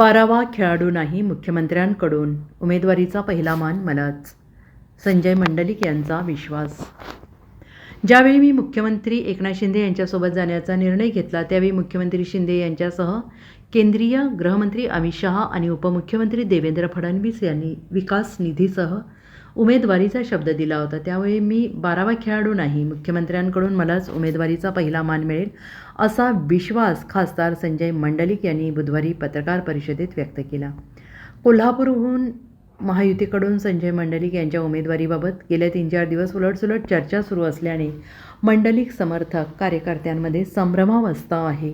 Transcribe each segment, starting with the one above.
बारावा खेळाडू नाही मुख्यमंत्र्यांकडून. उमेदवारीचा पहिला मान मलाच. संजय मंडलिक यांचा विश्वास. ज्यावेळी मी मुख्यमंत्री एकनाथ शिंदे यांच्यासोबत जाण्याचा निर्णय घेतला त्यावेळी मुख्यमंत्री शिंदे यांच्यासह केंद्रीय गृहमंत्री अमित शहा आणि उपमुख्यमंत्री देवेंद्र फडणवीस यांनी विकास निधीसह उमेदवारीचा शब्द दिला होता. त्यावेळी मी बारावा खेळाडू नाही. मुख्यमंत्र्यांकडून मलाच उमेदवारीचा पहिला मान मिळेल असा विश्वास खासदार संजय मंडलिक यांनी बुधवारी पत्रकार परिषदेत व्यक्त केला. कोल्हापूरहून महायुतीकडून संजय मंडलिक यांच्या उमेदवारीबाबत गेल्या तीन चार दिवस उलटसुलट चर्चा सुरू असल्याने मंडलिक समर्थक कार्यकर्त्यांमध्ये संभ्रमावस्था आहे.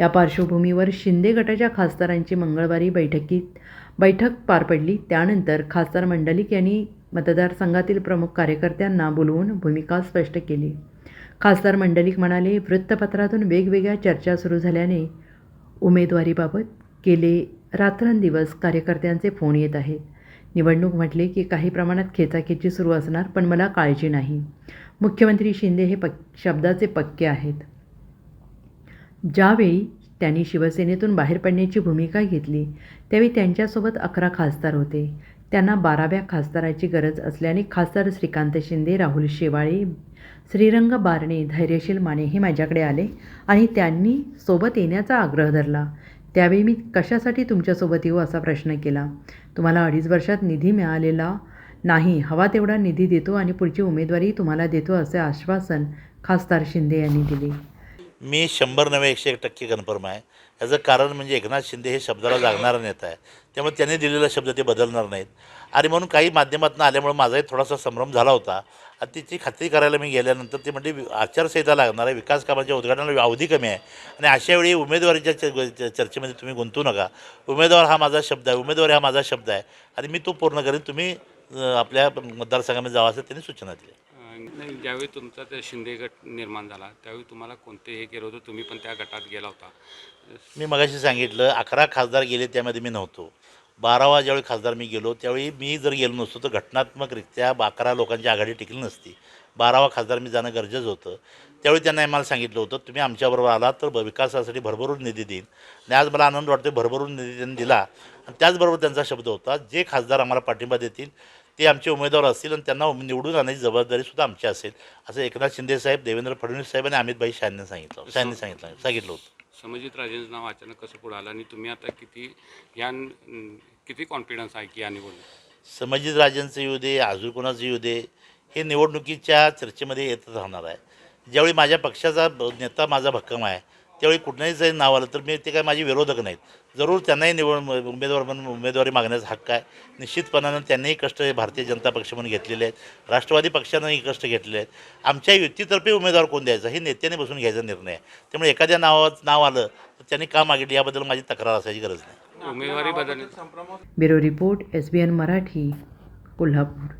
या पार्श्वभूमीवर शिंदे गटाच्या खासदारांची मंगळवारी बैठकीत बैठक पार पडली. त्यानंतर खासदार मंडलिक यांनी मतदारसंघातील प्रमुख कार्यकर्त्यांना बोलवून भूमिका स्पष्ट केली. खासदार मंडलिक म्हणाले वृत्तपत्रातून वेगवेगळ्या चर्चा सुरू झाल्याने उमेदवारीबाबत गेले रात्रंदिवस कार्यकर्त्यांचे फोन येत आहेत. निवडणूक म्हटले की काही प्रमाणात खेचाखेची सुरू असणार पण मला काळजी नाही. मुख्यमंत्री शिंदे हे पक शब्दाचे पक्के आहेत. ज्यावेळी त्यांनी शिवसेनेतून बाहेर पडण्याची भूमिका घेतली त्यावेळी त्यांच्यासोबत अकरा खासदार होते. त्यांना बाराव्या खासदाराची गरज असल्याने खासदार श्रीकांत शिंदे राहुल शेवाळे श्रीरंग बारणे धैर्यशील माने हे माझ्याकडे आले आणि त्यांनी सोबत येण्याचा आग्रह धरला. त्यावेळी मी कशासाठी तुमच्यासोबत येऊ असा प्रश्न केला. तुम्हाला अडीच वर्षात निधी मिळालेला नाही हवा तेवढा निधी देतो आणि पुढची उमेदवारी तुम्हाला देतो असे आश्वासन खासदार शिंदे यांनी दिले. मी शंभर नव्हे एकशे एक टक्के कन्फर्म आहे. याचं कारण म्हणजे एकनाथ शिंदे हे शब्दाला लागणारा नेता आहे. त्यामुळे त्यांनी दिलेला शब्द ते बदलणार नाहीत. आणि म्हणून काही माध्यमातून आल्यामुळे माझाही थोडासा संभ्रम झाला होता. आणि तिची खात्री करायला मी गेल्यानंतर ते म्हणजे वि- आचारसंहिता लागणार आहे. विकास कामाच्या उद्घाटनाला अवधी कमी आहे. आणि अशा वेळी उमेदवारीच्या च- चर्चेमध्ये तुम्ही गुंतू नका. उमेदवार हा माझा शब्द आहे. उमेदवारी हा माझा शब्द आहे. आणि मी तो पूर्ण करेन. तुम्ही आपल्या मतदारसंघामध्ये जावा असं त्यांनी सूचना दिली नाही ज्यावेळी तुमचा ते शिंदे गट निर्माण झाला त्यावेळी तुम्हाला कोणते हे केलं होतं? तुम्ही पण त्या गटात गेला होता. मी मगाशी सांगितलं अकरा खासदार गेले त्यामध्ये मी नव्हतो. बारावा ज्यावेळी खासदार मी गेलो त्यावेळी मी जर गेलो नसतो तर घटनात्मकरित्या अकरा लोकांची आघाडी टिकली नसती. बारावा खासदार मी जाणं गरजेचं होतं. त्यावेळी त्यांना आम्हाला सांगितलं होतं तुम्ही आमच्याबरोबर आलात तर विकासासाठी भरभरून निधी देईन. आणि आज मला आनंद वाटतो भरभरून निधी त्यांनी दिला. आणि त्याचबरोबर त्यांचा शब्द होता जे खासदार आम्हाला पाठिंबा देतील ते आमचे उमेदवार असतील आणि त्यांना निवडून आणण्याची जबाबदारीसुद्धा आमची असेल. असं एकनाथ शिंदे साहेब देवेंद्र फडणवीस साहेब आणि अमित भाई शहाने सांगितलं शहाने सांगितलं सांगितलं होतं. समजित राजेंचं नाव अचानक कसं पुढं आलं आणि तुम्ही आता किती या किती कॉन्फिडन्स आहे की या निवडणूक संभाजी राजांचं येऊ दे अजून कोणाचं येऊ दे हे निवडणुकीच्या चर्चेमध्ये येतच राहणार आहे. ज्यावेळी माझ्या पक्षाचा नेता माझा भक्कम आहे त्यावेळी कुठल्याही जरी नाव आलं तर मी ते काय माझे विरोधक नाहीत. जरूर त्यांनाही निवड उमेदवार म्हणून उमेदवारी मागण्याचा हक्क आहे. निश्चितपणानं त्यांनीही कष्ट हे भारतीय जनता पक्ष म्हणून घेतलेले आहेत. राष्ट्रवादी पक्षानंही कष्ट घेतलेले आहेत. आमच्या युतीतर्फे उमेदवार कोण द्यायचा? हे नेत्याने बसून घ्यायचा निर्णय आहे. त्यामुळे एखाद्या नावात नाव आलं तर त्यांनी का मागितली? याबद्दल माझी तक्रार असायची गरज नाही. उमेदवारी बदलण्याचा bureau report S B N Marathi Kolhapur.